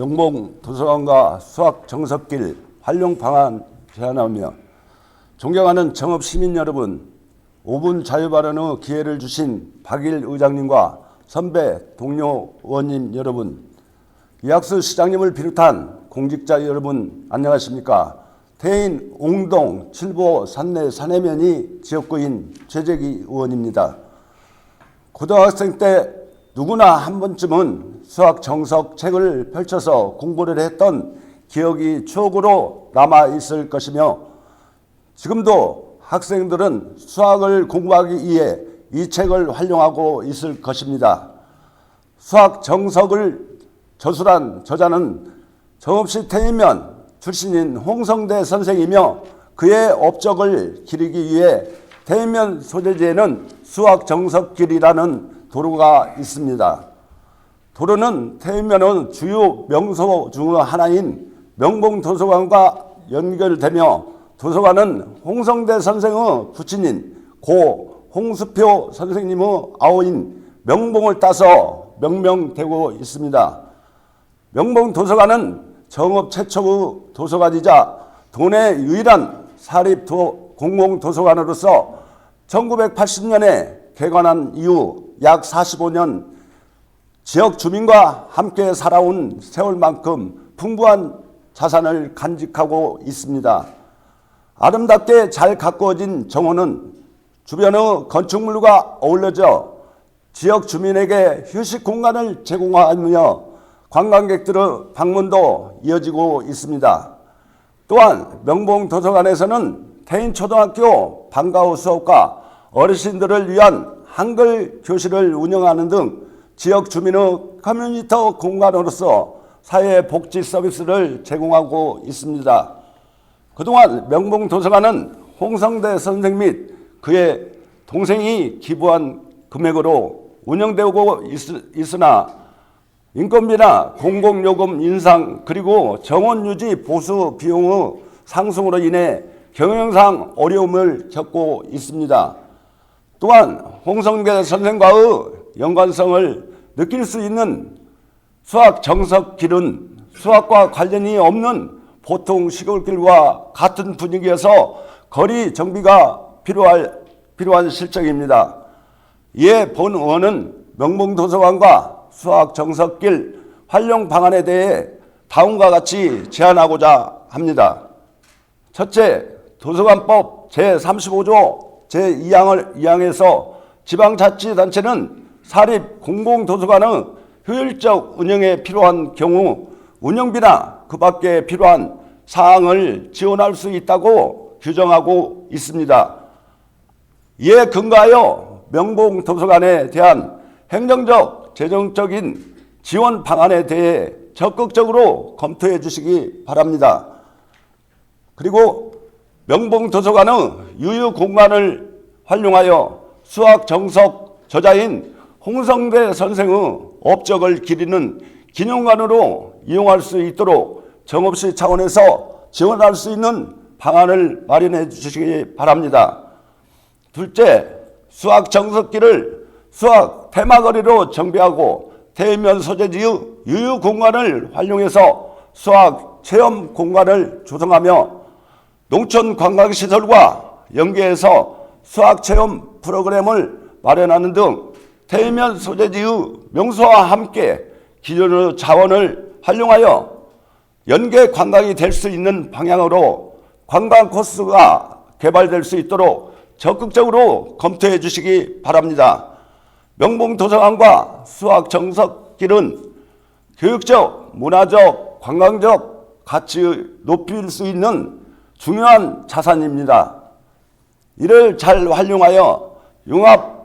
명봉 도서관과 수학 정석길 활용 방안 제안하며 존경하는 정업 시민 여러분, 5분 자유 발언의 기회를 주신 박일 의장님과 선배 동료 의원님 여러분, 이학수 시장님을 비롯한 공직자 여러분 안녕하십니까? 태인 옹동 칠보 산내 산해면이 지역구인 최재기 의원입니다. 고등학생 때 누구나 한 번쯤은 수학 정석 책을 펼쳐서 공부를 했던 기억이 추억으로 남아 있을 것이며 지금도 학생들은 수학을 공부하기 위해 이 책을 활용하고 있을 것입니다. 수학 정석을 저술한 저자는 정없이 태인면 출신인 홍성대 선생이며 그의 업적을 기리기 위해 태인면 소재지에는 수학 정석길이라는 도로가 있습니다. 도로는 태인면은 주요 명소 중 하나인 명봉도서관과 연결되며 도서관은 홍성대 선생의 부친인 고 홍수표 선생님의 아우인 명봉을 따서 명명되고 있습니다. 명봉도서관은 정읍 최초의 도서관이자 도내 유일한 사립 도, 공공도서관으로서 1980년에 개관한 이후 약 45년 지역 주민과 함께 살아온 세월만큼 풍부한 자산을 간직하고 있습니다. 아름답게 잘 가꾸어진 정원은 주변의 건축물과 어울려져 지역 주민에게 휴식 공간을 제공하며 관광객들의 방문도 이어지고 있습니다. 또한 명봉 도서관에서는 태인 초등학교 방과후 수업과 어르신들을 위한 한글 교실을 운영하는 등 지역 주민의 커뮤니티 공간으로서 사회 복지 서비스를 제공하고 있습니다. 그동안 명봉 도서관은 홍성대 선생 및 그의 동생이 기부한 금액으로 운영되고 있, 으나 인건비나 공공요금 인상 그리고 정원 유지 보수 비용의 상승으로 인해 경영상 어려움을 겪고 있습니다. 또한 홍성대 선생과의 연관성을 느낄 수 있는 수학 정석 길은 수학과 관련이 없는 보통 시골길과 같은 분위기여서 거리 정비가 필요할, 필요한 실정입니다. 이에 본 의원은 명봉도서관과 수학 정석길 활용 방안에 대해 다음과 같이 제안하고자 합니다. 첫째, 도서관법 제35조 제2항을 2항에서 지방자치단체는 사립 공공도서관의 효율적 운영에 필요한 경우 운영비나 그 밖에 필요한 사항을 지원할 수 있다고 규정하고 있습니다. 이에 근거하여 명봉도서관에 대한 행정적, 재정적인 지원 방안에 대해 적극적으로 검토해 주시기 바랍니다. 그리고 명봉도서관의 유휴 공간을 활용하여 수학 정석 저자인 홍성대 선생의 업적을 기리는 기념관으로 이용할 수 있도록 정업시 차원에서 지원할 수 있는 방안을 마련해 주시기 바랍니다. 둘째, 수학 정석기를 수학 테마거리로 정비하고 대면 소재지의 유휴 공간을 활용해서 수학 체험 공간을 조성하며 농촌 관광시설과 연계해서 수학 체험 프로그램을 마련하는 등 대면 소재지의 명소와 함께 기존의 자원을 활용하여 연계 관광이 될 수 있는 방향으로 관광 코스가 개발될 수 있도록 적극적으로 검토해 주시기 바랍니다. 명봉도서관과 수학정석길은 교육적, 문화적, 관광적 가치 높일 수 있는 중요한 자산입니다. 이를 잘 활용하여 융합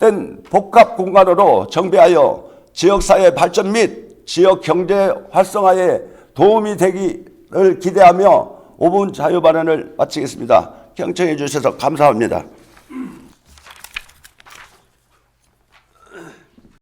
된 복합 공간으로 정비하여 지역사회 발전 및 지역 경제 활성화에 도움이 되기를 기대하며 5분 자유 발언을 마치겠습니다. 경청해 주셔서 감사합니다.